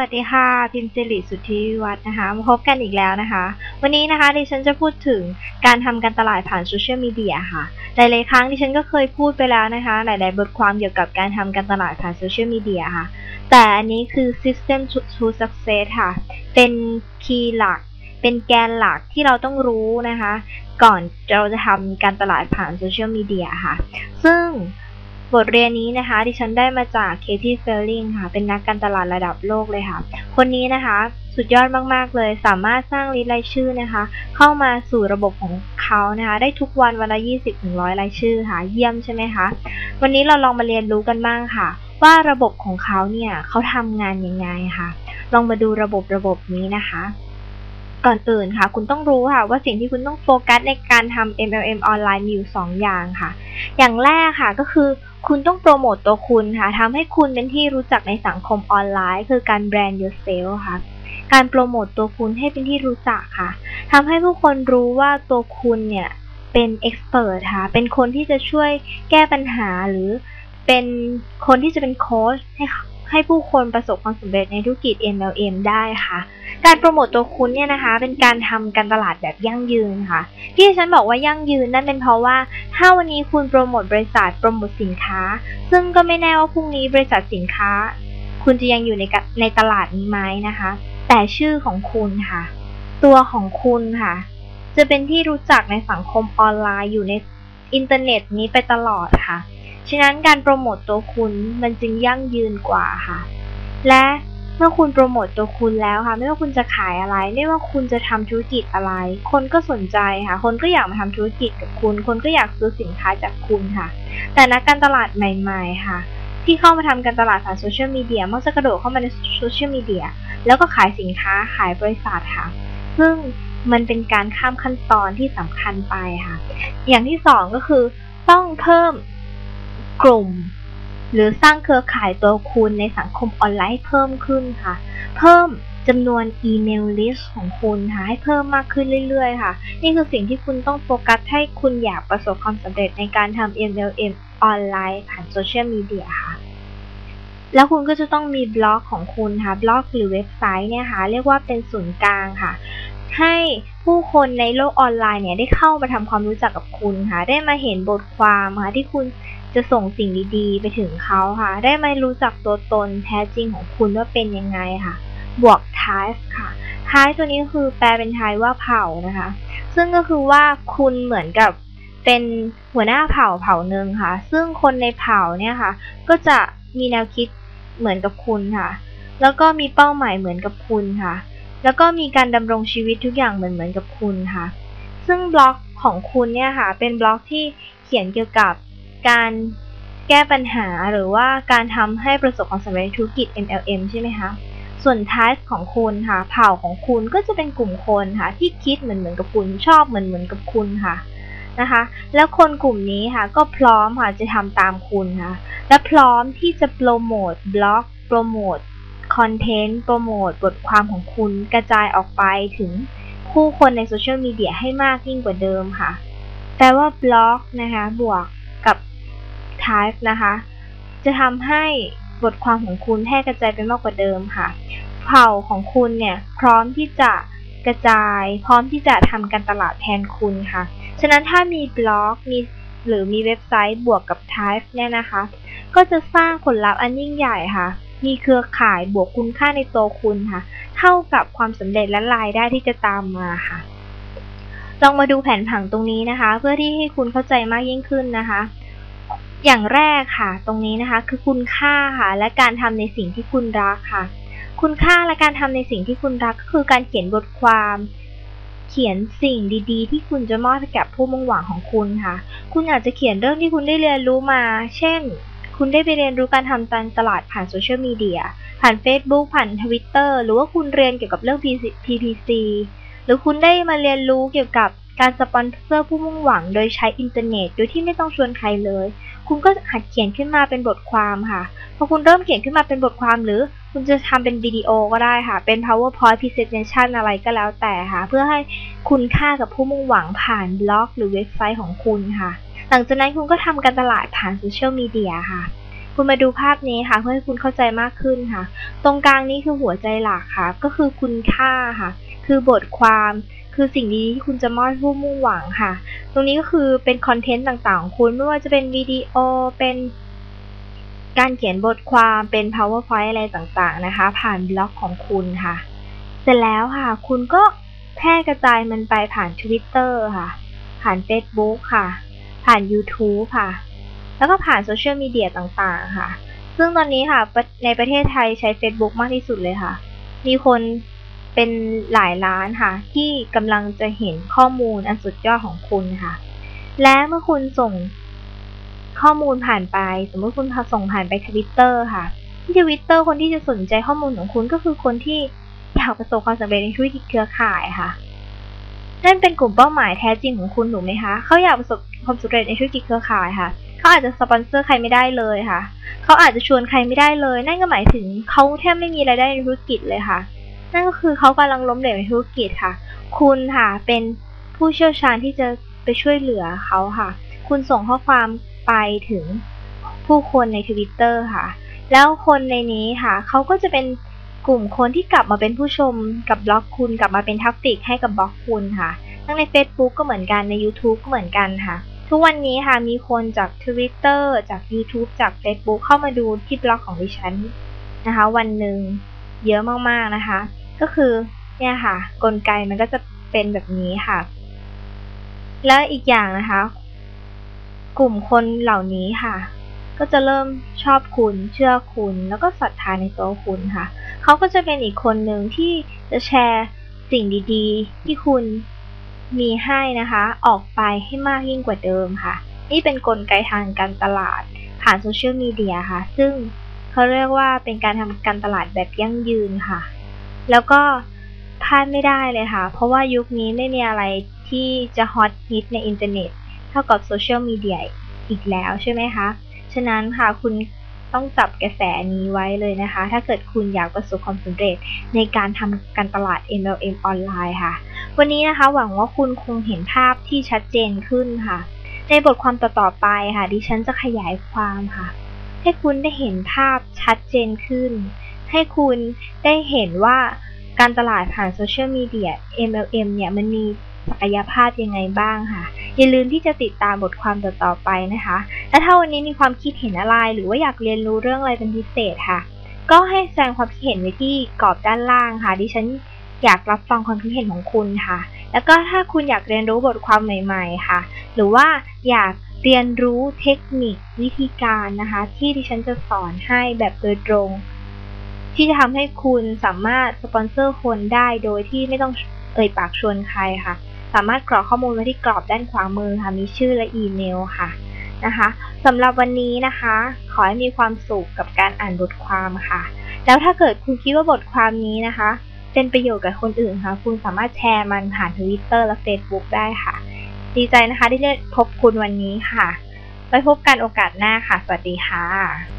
วัสดีค่ะ พิมพ์สิริสุทธิวัฒน์นะคะมาพบกันอีกแล้วนะคะ วันนี้นะคะดิฉันจะพูดถึงการทำการตลาดผ่านโซเชียลมีเดียค่ะหลายๆครั้งดิฉันก็เคยพูดไปแล้วนะคะ หลาย ๆ บทความเกี่ยวกับการทำการตลาดผ่านโซเชียลมีเดียค่ะ แต่อันนี้คือ system to, to success ค่ะ เป็นคีย์หลัก เป็นแกนหลักที่เราต้องรู้นะคะ ก่อนเราจะทำการตลาดผ่านโซเชียลมีเดียค่ะ ซึ่ง บทเรียนนี้นะคะดิฉันได้มาจากเคที่เฟลลิงค่ะ เป็นนักการตลาดระดับโลกเลยค่ะ คนนี้นะคะ สุดยอดมากๆเลย สามารถสร้างลิสต์รายชื่อนะคะ เข้ามาสู่ระบบของเขานะคะ ได้ทุกวันวันละ20ถึง100 รายชื่อค่ะ เยี่ยมใช่ไหมคะ วันนี้เราลองมาเรียนรู้กันบ้างค่ะ ว่าระบบของเขาเนี่ยเขาทำงานยังไงค่ะ ลองมาดูระบบระบบนี้นะคะ ก่อนอื่นค่ะ คุณต้องรู้ค่ะว่าสิ่งที่คุณต้องโฟกัสในการทำ MLM ออนไลน์มีอยู่2อย่างค่ะ อย่างแรกค่ะก็คือคุณต้องโปรโมตตัวคุณค่ะทำให้คุณเป็นที่รู้จักในสังคมออนไลน์ คือการแบรนด์ yourself ค่ะการโปรโมตตัวคุณให้เป็นที่รู้จักค่ะทำให้ผู้คนรู้ว่าตัวคุณเนี่ยเป็นเอ็กซ์เพรสค่ะ เป็นคนที่จะช่วยแก้ปัญหาหรือเป็นคนที่จะเป็นโค้ชให้ให้ผู้คนประสบความสำเร็จในธุรกิจ MLM ได้ค่ะ การโปรโมตตัวคุณเนี่ยนะคะ เป็นการทำการตลาดแบบยั่งยืนค่ะ ที่ฉันบอกว่ายั่งยืนนั่นเป็นเพราะว่า ถ้าวันนี้คุณโปรโมทบริษัทโปรโมทสินค้า ซึ่งก็ไม่แน่ว่าพรุ่งนี้บริษัทสินค้า คุณจะยังอยู่ในในตลาดนี้ไหมนะคะ แต่ชื่อของคุณค่ะ ตัวของคุณค่ะ จะเป็นที่รู้จักในสังคมออนไลน์อยู่ในอินเทอร์เน็ตนี้ไปตลอดค่ะ ฉะนั้นการโปรโมตตัวคุณมันจึงยั่งยืนกว่าค่ะ และ เมื่อคุณโปรโมตตัวคุณแล้วค่ะ ไม่ว่าคุณจะขายอะไร ไม่ว่าคุณจะทำธุรกิจอะไร คนก็สนใจค่ะ คนก็อยากมาทำธุรกิจกับคุณ คนก็อยากซื้อสินค้าจากคุณค่ะ แต่นักการตลาดใหม่ ๆ ค่ะ ที่เข้ามาทำการตลาดผ่านโซเชียลมีเดียมักจะกระโดดเข้ามาในโซเชียลมีเดียแล้วก็ขายสินค้าขายบริษัทค่ะ ซึ่งมันเป็นการข้ามขั้นตอนที่สำคัญไปค่ะ อย่างที่สองก็คือต้องเพิ่มกลุ่ม หรือสร้างเครือข่ายตัวคุณในสังคมออนไลน์เพิ่มขึ้นค่ะ เพิ่มจำนวนอีเมลลิสต์ของคุณค่ะให้เพิ่มมากขึ้นเรื่อยๆ ค่ะ นี่คือสิ่งที่คุณต้องโฟกัสให้คุณอยากประสบความสำเร็จในการทำ MLM ออนไลน์ผ่านโซเชียลมีเดียค่ะ แล้วคุณก็จะต้องมีบล็อกของคุณค่ะ บล็อกหรือเว็บไซต์เนี่ยค่ะ เรียกว่าเป็นศูนย์กลางค่ะ ให้ผู้คนในโลกออนไลน์เนี่ยได้เข้ามาทำความรู้จักกับคุณค่ะ ได้มาเห็นบทความค่ะที่คุณ จะส่งสิ่งดีๆ ไปถึงเขาค่ะ ได้มารู้จักตัวตนแท้จริงของคุณว่าเป็นยังไงค่ะ บวก type ค่ะ type ตัวนี้คือแปลเป็นไทยว่าเผ่านะคะ ซึ่งก็คือว่าคุณเหมือนกับเป็นหัวหน้าเผ่าเผ่าหนึ่งค่ะ ซึ่งคนในเผ่าเนี่ยค่ะ ก็จะมีแนวคิดเหมือนกับคุณค่ะ แล้วก็มีเป้าหมายเหมือนกับคุณค่ะ แล้วก็มีการดำรงชีวิตทุกอย่างเหมือนเหมือนกับคุณค่ะ ซึ่งบล็อกของคุณเนี่ยค่ะ เป็นบล็อกที่เขียนเกี่ยวกับ การแก้ปัญหาหรือว่าการทำให้ประสบความสำเร็จธุรกิจ MLM ใช่ไหมคะ ส่วน type ของคุณค่ะ เผ่าของคุณก็จะเป็นกลุ่มคนค่ะ ที่คิดเหมือนเหมือนกับคุณชอบเหมือนเหมือนกับคุณค่ะนะคะ แล้วคนกลุ่มนี้ค่ะก็พร้อมค่ะจะทำตามคุณค่ะ และพร้อมที่จะโปรโมทบล็อก โปรโมทคอนเทนต์ โปรโมทบทความของคุณกระจายออกไปถึงผู้คนในโซเชียลมีเดียให้มากยิ่งกว่าเดิมค่ะ แปลว่าบล็อกนะคะบวก กับ type นะคะ จะทำให้บทความของคุณแพร่กระจายไปมากกว่าเดิมค่ะ เผ่าของคุณเนี่ยพร้อมที่จะกระจาย พร้อมที่จะทำการตลาดแทนคุณค่ะ ฉะนั้นถ้ามีบล็อกมีหรือมีเว็บไซต์บวกกับ type เนี่ยนะคะ ก็จะสร้างผลลัพธ์อันยิ่งใหญ่ค่ะ มีเครือข่ายบวกคุณค่าในตัวคุณค่ะ เท่ากับความสำเร็จและรายได้ที่จะตามมาค่ะลองมาดูแผนผังตรงนี้นะคะ เพื่อที่ให้คุณเข้าใจมากยิ่งขึ้นนะคะ อย่างแรกค่ะ ตรงนี้นะคะคือคุณค่าค่ะ และการทำในสิ่งที่คุณรักค่ะ คุณค่าและการทำในสิ่งที่คุณรักก็คือการเขียนบทความ เขียนสิ่งดีๆ ที่คุณจะมอบให้กับผู้มุ่งหวังของคุณค่ะ คุณอาจจะเขียนเรื่องที่คุณได้เรียนรู้มา เช่น คุณได้ไปเรียนรู้การทำการตลาดผ่านโซเชียลมีเดีย ผ่าน Facebook ผ่าน Twitter หรือว่าคุณเรียนเกี่ยวกับเรื่อง PPC หรือคุณได้มาเรียนรู้เกี่ยวกับการสปอนเซอร์ผู้มุ่งหวังโดยใช้อินเทอร์เน็ต โดยที่ไม่ต้องชวนใครเลย คุณก็หัดเขียนขึ้นมาเป็นบทความค่ะ พอคุณเริ่มเขียนขึ้นมาเป็นบทความหรือคุณจะทำเป็นวิดีโอก็ได้ค่ะ เป็น powerpoint presentation อะไรก็แล้วแต่ค่ะ เพื่อให้คุณค่ากับผู้มุ่งหวังผ่านบล็อก หรือเว็บไซต์ของคุณค่ะ หลังจากนั้นคุณก็ทำการตลาดผ่านโซเชียลมีเดียค่ะคุณมาดูภาพนี้ค่ะ เพื่อให้คุณเข้าใจมากขึ้นค่ะ ตรงกลางนี้คือหัวใจหลักค่ะ ก็คือคุณค่าค่ะ คือบทความ คือสิ่งดีที่คุณจะมอบผู้มุ่งหวังค่ะ ตรงนี้ก็คือเป็นคอนเทนต์ต่างๆของคุณไม่ว่าจะเป็นวิดีโอเป็นการเขียนบทความเป็น powerpoint อะไรต่างๆนะคะ ผ่านบล็อกของคุณค่ะ เสร็จแล้วค่ะ คุณก็แพร่กระจายมันไปผ่าน Twitter ค่ะ ผ่าน Facebook ค่ะ ผ่าน YouTube ค่ะ แล้วก็ผ่านโซเชียลมีเดียต่างๆค่ะ ซึ่งตอนนี้ค่ะ ในประเทศไทยใช้ Facebook มากที่สุดเลยค่ะ มีคน เป็นหลายล้านค่ะ ที่กำลังจะเห็นข้อมูลอันสุดยอดของคุณค่ะ และเมื่อคุณส่งข้อมูลผ่านไป สมมติคุณส่งผ่านไปทวิตเตอร์ค่ะทวิตเตอร์คนที่จะสนใจข้อมูลของคุณก็คือคนที่อยากประสบความสำเร็จในธุรกิจเครือข่ายค่ะ นั่นเป็นกลุ่มเป้าหมายแท้จริงของคุณถูกไหมคะ เขาอยากประสบความสำเร็จในธุรกิจเครือข่ายค่ะ เขาอาจจะสปอนเซอร์ใครไม่ได้เลยค่ะ เขาอาจจะชวนใครไม่ได้เลย นั่นก็หมายถึงเขาแทบไม่มีรายได้ในธุรกิจเลยค่ะ นั่นก็คือเขากำลังล้มเหลวในธุรกิจค่ะ คุณค่ะเป็นผู้เชี่ยวชาญที่จะไปช่วยเหลือเขาค่ะ คุณส่งข้อความไปถึงผู้คนในทวิตเตอร์ค่ะ แล้วคนในนี้ค่ะ เขาก็จะเป็นกลุ่มคนที่กลับมาเป็นผู้ชมกับบล็อกคุณ กลับมาเป็นทัฟฟิกให้กับบล็อกคุณค่ะ ทั้งใน Facebook ก็เหมือนกันใน YouTube ก็เหมือนกันค่ะ ทุกวันนี้ค่ะมีคนจาก Twitter จาก YouTube จาก Facebook เข้ามาดูที่บล็อกของดิฉันนะคะ วันหนึ่งเยอะมากๆนะคะ ก็คือเนี่ยค่ะ กลไกมันก็จะเป็นแบบนี้ค่ะ แล้วอีกอย่างนะคะ กลุ่มคนเหล่านี้ค่ะ ก็จะเริ่มชอบคุณเชื่อคุณแล้วก็ศรัทธาในตัวคุณค่ะ เขาก็จะเป็นอีกคนหนึ่งที่จะแชร์สิ่งดีๆ ที่คุณมีให้นะคะ ออกไปให้มากยิ่งกว่าเดิมค่ะ นี่เป็นนกลไกทางการตลาด ผ่านโซเชียลมีเดียค่ะ ซึ่งเขาเรียกว่าเป็นการทำการตลาดแบบยั่งยืนค่ะ แล้วก็พลาดไม่ได้เลยค่ะ เพราะว่ายุคนี้ไม่มีอะไรที่จะฮอตฮิตในอินเทอร์เน็ต เท่ากับโซเชียลมีเดียอีกแล้วใช่ไหมคะ ฉะนั้นค่ะคุณต้องจับกระแสนี้ไว้เลยนะคะ ถ้าเกิดคุณอยากประสบความสำเร็จในการทำการตลาด MLM ออนไลน์ค่ะ วันนี้นะคะหวังว่าคุณคงเห็นภาพที่ชัดเจนขึ้นค่ะ ในบทความต่อๆไปค่ะ ดิฉันจะขยายความค่ะ ให้คุณได้เห็นภาพชัดเจนขึ้น ให้คุณได้เห็นว่าการตลาดผ่านโซเชียลมีเดีย MLM เนี่ยมันมีศักยภาพยังไงบ้างค่ะ อย่าลืมที่จะติดตามบทความต่อๆไปนะคะ และถ้าวันนี้มีความคิดเห็นอะไร หรือว่าอยากเรียนรู้เรื่องอะไรเป็นพิเศษค่ะ ก็ให้แสดงความคิดเห็นไว้ที่กรอบด้านล่างค่ะ ดิฉันอยากรับฟังความคิดเห็นของคุณค่ะ แล้วก็ถ้าคุณอยากเรียนรู้บทความใหม่ ๆ ค่ะ หรือว่าอยากเรียนรู้เทคนิควิธีการนะคะ ที่ดิฉันจะสอนให้แบบโดยตรง ที่จะทำให้คุณสามารถสปอนเซอร์คนได้โดยที่ไม่ต้องเอ่ยปากชวนใครค่ะ สามารถกรอกข้อมูลไว้ที่กรอบด้านขวามือค่ะ มีชื่อและอีเมลค่ะนะคะสำหรับวันนี้นะคะ ขอให้มีความสุขกับการอ่านบทความค่ะ แล้วถ้าเกิดคุณคิดว่าบทความนี้นะคะ เป็นประโยชน์กับคนอื่นค่ะ คุณสามารถแชร์มันผ่านทวิตเตอร์และ Facebook ได้ค่ะ ดีใจนะคะที่ได้พบคุณวันนี้ค่ะไว้พบกันโอกาสหน้าค่ะ สวัสดีค่ะ